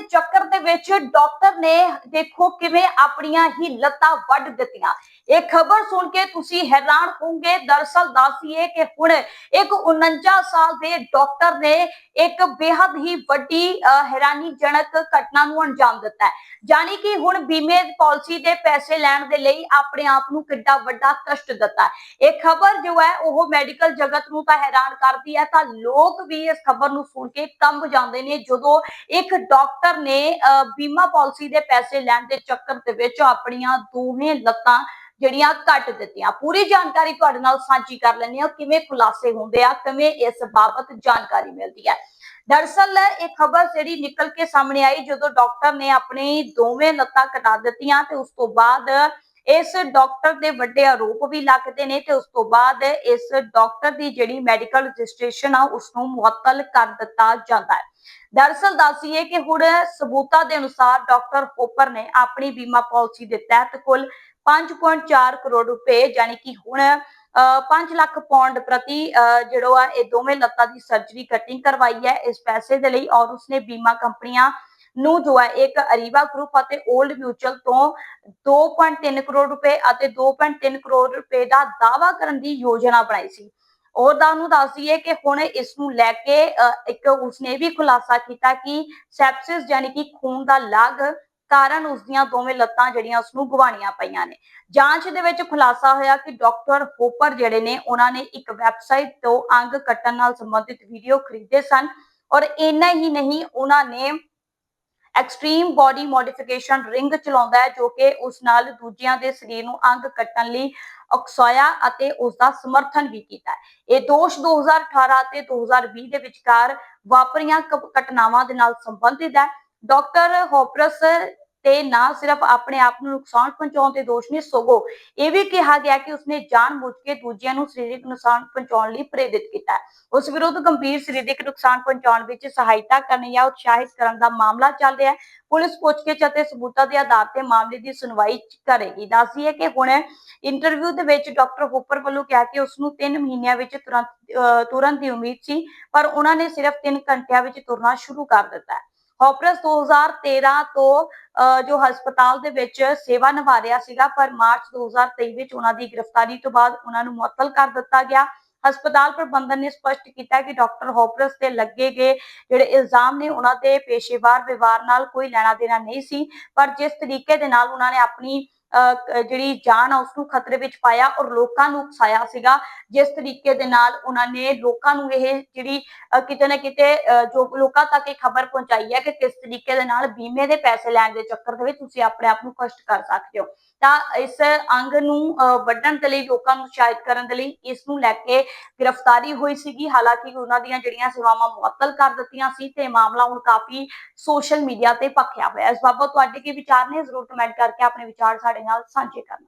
ਦੇ ਚੱਕਰ ਦੇ ਵਿੱਚ ਡਾਕਟਰ ਨੇ ਦੇਖੋ ਕਿਵੇਂ ਆਪਣੀਆਂ ਹੀ ਲੱਤਾਂ ਵੱਢ ਦਿੱਤੀਆਂ। ਇਹ ਖਬਰ ਸੁਣ ਕੇ ਤੁਸੀਂ ਹੈਰਾਨ ਹੋਵੋਗੇ। ਦਰਸਲ ਦੱਸੀਏ ਕਿ ਹੁਣ ਇੱਕ 49 ਸਾਲ ਦੇ ਡਾਕਟਰ ਨੇ ਇੱਕ ਬੇहद ਹੀ ਵੱਡੀ ਹੈਰਾਨੀਜਨਕ ਘਟਨਾ ਨੂੰ ਅੰਜਾਮ ਦਿੱਤਾ ਹੈ। ਜਾਨੀ ਕਿ ਹੁਣ ਬੀਮੇ ਪਾਲਿਸੀ ਦੇ ਪੈਸੇ ਲੈਣ ਦੇ ਲਈ ਆਪਣੇ ਆਪ ਨੂੰ ਕਿੱਡਾ ਵੱਡਾ ਕਸ਼ਟ ਦਿੱਤਾ ਇਹ ਖਬਰ ਜੋ ਹੈ, ਉਹ ਮੈਡੀਕਲ ਜਗਤ ਨੂੰ ਤਾਂ ਹੈਰਾਨ ਕਰਦੀ ਹੈ। ਤਾਂ ਲੋਕ ਵੀ ਇਸ ਖਬਰ ਨੂੰ ਸੁਣ ਕੇ ਕੰਬ ਜਾਂਦੇ ਨੇ ਜਦੋਂ ਇੱਕ ਡਾਕਟਰ ਨੇ ਬੀਮਾ ਪਾਲਿਸੀ ਦੇ ਪੈਸੇ ਲੈਣ ਦੇ ਚੱਕਰ ਦੇ ਵਿੱਚ ਆਪਣੀਆਂ ਦੋਵੇਂ ਲੱਤਾਂ ਜਿਹੜੀਆਂ ਕੱਟ ਦਿੱਤੀਆਂ। ਪੂਰੀ ਜਾਣਕਾਰੀ ਤੁਹਾਡੇ ਨਾਲ ਸਾਂਝੀ ਕਰ ਲੈਂਦੇ ਹਾਂ ਕਿਵੇਂ ਖੁਲਾਸੇ ਹੁੰਦੇ ਆ, ਕਿਵੇਂ ਇਸ ਬਾਬਤ ਜਾਣਕਾਰੀ ਮਿਲਦੀ ਹੈ। ਦਰਅਸਲ ਇਹ ਖਬਰ ਜਿਹੜੀ ਨਿਕਲ ਕੇ ਸਾਹਮਣੇ ਆਈ ਜਦੋਂ ਡਾਕਟਰ ਨੇ ਆਪਣੀ ਦੋਵੇਂ ਲੱਤਾਂ ਕਟਾ ਦਿੱਤੀਆਂ ਤੇ ਉਸ ਤੋਂ ਬਾਅਦ ਇਸ ਡਾਕਟਰ ਦੇ ਵੱਡੇ ਆਰੋਪ ਵੀ ਲੱਗਦੇ ਨੇ ਤੇ ਉਸ ਤੋਂ ਬਾਅਦ ਇਸ ਡਾਕਟਰ ਦੀ ਜਿਹੜੀ ਮੈਡੀਕਲ ਰਜਿਸਟ੍ਰੇਸ਼ਨ ਆ ਉਸ ਨੂੰ ਮੁਅੱਤਲ ਕਰ ਦਿੱਤਾ ਜਾਂਦਾ ਹੈ। ਦਰਅਸਲ ਦੱਸੀਏ ਕਿ ਹੁਣ ਸਬੂਤਾਂ ਦੇ ਅਨੁਸਾਰ ਡਾਕਟਰ ਹੋਪਰ ਨੇ ਆਪਣੀ ਬੀਮਾ ਪਾਲਿਸੀ ਦੇ ਤਹਿਤ ਕੁੱਲ 5.4 ਕਰੋੜ ਰੁਪਏ ਯਾਨੀ ਕਿ ਹੁਣ 5 ਲੱਖ ਪੌਂਡ ਪ੍ਰਤੀ ਜਿਹੜਾ ਆ ਇਹ ਦੋਵੇਂ ਲੱਤਾਂ ਦੀ ਸਰਜਰੀ ਕਟਿੰਗ ਕਰਵਾਈ ਹੈ। ਇਸ ਪੈਸੇ ਦੇ ਲਈ ਔਰ ਉਸਨੇ ਬੀਮਾ ਕੰਪਨੀਆਂ ਨੂੰ ਜੋ ਹੈ ਇੱਕ ਅਰੀਵਾ ਗਰੁੱਪ ਅਤੇ 올ਡ ਮਿਊਚੁਅਲ ਤੋਂ 2.3 ਕਰੋੜ ਰੁਪਏ ਅਤੇ 2.3 ਕਰੋੜ ਰੁਪਏ ਦਾ ਦਾਅਵਾ ਕਰਨ ਦੀ ਯੋਜਨਾ ਬਣਾਈ ਸੀ। ਔਰ ਦਾ ਨੂੰ ਦੱਸ ਦਈਏ ਕਿ ਹੁਣ ਇਸ ਨੂੰ ਲੈ ਕੇ ਇੱਕ ਉਸਨੇ ਵੀ ਖੁਲਾਸਾ ਕੀਤਾ ਕਿ ਸੈਪਸਿਸ ਯਾਨੀ ਕਿ ਖੂਨ ਦਾ ਲਾਗ ਕਾਰਨ ਉਸਦੀਆਂ ਦੋਵੇਂ ਲੱਤਾਂ ਜਿਹੜੀਆਂ ਉਸ ਨੂੰ ਗਵਾਣੀਆਂ ਪਈਆਂ ਨੇ। ਜਾਂਚ ਦੇ ਵਿੱਚ ਖੁਲਾਸਾ ਹੋਇਆ ਕਿ ਡਾਕਟਰ ਹੋਪਰ ਜਿਹੜੇ ਨੇ, ਉਹਨਾਂ ਨੇ ਇੱਕ ਵੈਬਸਾਈਟ ਤੋਂ ਅੰਗ ਕੱਟਣ ਨਾਲ ਸੰਬੰਧਿਤ ਵੀਡੀਓ ਖਰੀਦੇ ਸਨ ਔਰ ਇੰਨਾ ਹੀ ਨਹੀਂ, ਉਹਨਾਂ ਨੇ ਐਕਸਟ੍ਰੀਮ ਬਾਡੀ ਮੋਡੀਫਿਕੇਸ਼ਨ ਰਿੰਗ ਚਲਾਉਂਦਾ ਹੈ, ਜੋ ਕਿ ਉਸ ਨਾਲ ਦੂਜਿਆਂ ਦੇ ਸਰੀਰ ਨੂੰ ਅੰਗ ਕੱਟਣ ਲਈ ਉਕਸਾਇਆ ਅਤੇ ਉਸ ਦਾ ਸਮਰਥਨ ਵੀ ਕੀਤਾ ਇਹ ਦੋਸ਼ 2018 ਅਤੇ 2020 ਦੇ ਵਿਚਕਾਰ ਵਾਪਰੀਆਂ ਘਟਨਾਵਾਂ ਦੇ ਨਾਲ ਸੰਬੰਧਿਤ ਹੈ। ਡਾਕਟਰ ਹੋਪਰਸ ਤੇ ਨਾ ਸਿਰਫ ਆਪਣੇ ਆਪ ਨੂੰ ਨੁਕਸਾਨ ਪਹੁੰਚਾਉਣ ਦੇ ਦੋਸ਼ ਨੇ, ਸਗੋਂ ਇਹ ਵੀ ਕਿਹਾ ਗਿਆ ਕਿ ਉਸਨੇ ਜਾਣਬੁੱਝ ਕੇ ਦੂਜਿਆਂ ਨੂੰ ਸਰੀਰਕ ਨੁਕਸਾਨ ਪਹੁੰਚਾਉਣ ਲਈ ਪ੍ਰੇਰਿਤ ਕੀਤਾ ਉਸ ਵਿਰੁੱਧ ਗੰਭੀਰ ਸਰੀਰਕ ਨੁਕਸਾਨ ਪਹੁੰਚਾਉਣ ਵਿੱਚ ਸਹਾਇਤਾ ਕਰਨ ਜਾਂ ਉਤਸ਼ਾਹਿਤ ਕਰਨ ਦਾ ਮਾਮਲਾ ਚੱਲ ਰਿਹਾ ਹੈ। ਪੁਲਿਸ ਪੁੱਛਗਿੱਛ ਅਤੇ ਸਬੂਤਾਂ ਦੇ ਆਧਾਰ ਤੇ ਮਾਮਲੇ ਦੀ ਸੁਣਵਾਈ ਕਰੇਗੀ। ਦੱਸਦੀ ਹੈ ਕਿ ਹੁਣ ਇੰਟਰਵਿਊ ਦੇ ਵਿੱਚ ਡਾਕਟਰ ਹੋਪਰ ਵੱਲੋਂ ਕਿਹਾ ਕਿ ਉਸ ਨੂੰ 3 ਮਹੀਨਿਆਂ ਵਿੱਚ ਤੁਰੰਤ ਤੁਰਨ ਦੀ ਉਮੀਦ ਸੀ, ਪਰ ਉਹਨਾਂ ਨੇ ਸਿਰਫ 3 ਘੰਟਿਆਂ ਵਿੱਚ ਤੁਰਨਾ ਸ਼ੁਰੂ ਕਰ ਦਿੱਤਾ ਹੋਪਰਸ 2013 ਤੋਂ ਅਹ, ਜੋ ਹਸਪਤਾਲ ਦੇ ਵਿੱਚ ਸੇਵਾ ਨਿਭਾ ਰਿਹਾ ਸੀਗਾ ਪਰ ਮਾਰਚ 2023 ਵਿੱਚ ਉਹਨਾਂ ਦੀ ਗ੍ਰਿਫਤਾਰੀ ਤੋਂ ਬਾਅਦ ਉਹਨਾਂ ਨੂੰ ਮੁਅੱਤਲ ਕਰ ਦਿੱਤਾ ਗਿਆ। ਹਸਪਤਾਲ ਪ੍ਰਬੰਧਨ ਨੇ ਸਪਸ਼ਟ ਕੀਤਾ ਕਿ ਡਾਕਟਰ ਹੋਪਰਸ ਤੇ ਲੱਗੇ ਗਏ ਜਿਹੜੇ ਇਲਜ਼ਾਮ ਨੇ ਉਹਨਾਂ ਦੇ ਪੇਸ਼ੇਵਾਰ ਵਿਵਹਾਰ ਨਾਲ ਕੋਈ ਲੈਣਾ ਦੇਣਾ ਨਹੀਂ ਸੀ ਪਰ ਜਿਸ ਤਰੀਕੇ ਦੇ ਨਾਲ ਉਹਨਾਂ ਨੇ ਆਪਣੀ ਜਿਹੜੀ ਜਾਨ ਆ ਉਸ ਨੂੰ ਖਤਰੇ ਵਿੱਚ ਪਾਇਆ ਔਰ ਲੋਕਾਂ ਨੂੰ ਉਕਸਾਇਆ ਸੀਗਾ। ਜਿਸ ਤਰੀਕੇ ਦੇ ਨਾਲ ਉਹਨਾਂ ਨੇ ਲੋਕਾਂ ਨੂੰ ਇਹ ਜਿਹੜੀ ਕਿਤੇ ਨਾ ਕਿਤੇ ਜੋ ਲੋਕਾਂ ਤੱਕ ਇਹ ਖਬਰ ਪਹੁੰਚਾਈ ਹੈ ਕਿ ਕਿਸ ਤਰੀਕੇ ਦੇ ਨਾਲ ਬੀਮੇ ਦੇ ਪੈਸੇ ਲੈਣ ਦੇ ਚੱਕਰ ਦੇ ਵਿੱਚ ਤੁਸੀਂ ਆਪਣੇ ਆਪ ਨੂੰ ਕਸ਼ਟ ਕਰ ਸਕਦੇ ਹੋ। ਤਾਂ ਇਸ ਅੰਗ ਨੂੰ ਅਹ, ਵੱਢਣ ਦੇ ਲਈ ਲੋਕਾਂ ਨੂੰ ਸ਼ਾਇਦ ਕਰਨ ਦੇ ਲਈ ਇਸ ਨੂੰ ਲੈ ਕੇ ਗ੍ਰਿਫਤਾਰੀ ਹੋਈ ਸੀਗੀ। ਹਾਲਾਂਕਿ ਉਹਨਾਂ ਦੀਆਂ ਜਿਹੜੀਆਂ ਸੇਵਾਵਾਂ ਮੁਅੱਤਲ ਕਰ ਦਿੱਤੀਆਂ ਸੀ ਤੇ ਮਾਮਲਾ ਹੁਣ ਕਾਫੀ ਸੋਸ਼ਲ ਮੀਡੀਆ ਤੇ ਭਖਿਆ ਹੋਇਆ ਇਸ ਬਾਬਤ ਤੁਹਾਡੇ ਕੀ ਵਿਚਾਰ ਨੇ? ਜ਼ਰੂਰ ਕਮੈਂਟ ਕਰਕੇ ਆਪਣੇ ਵਿਚਾਰ ਸਾਡੇ ਨਾਲ ਸਾਂਝੇ ਕਰਨਾ।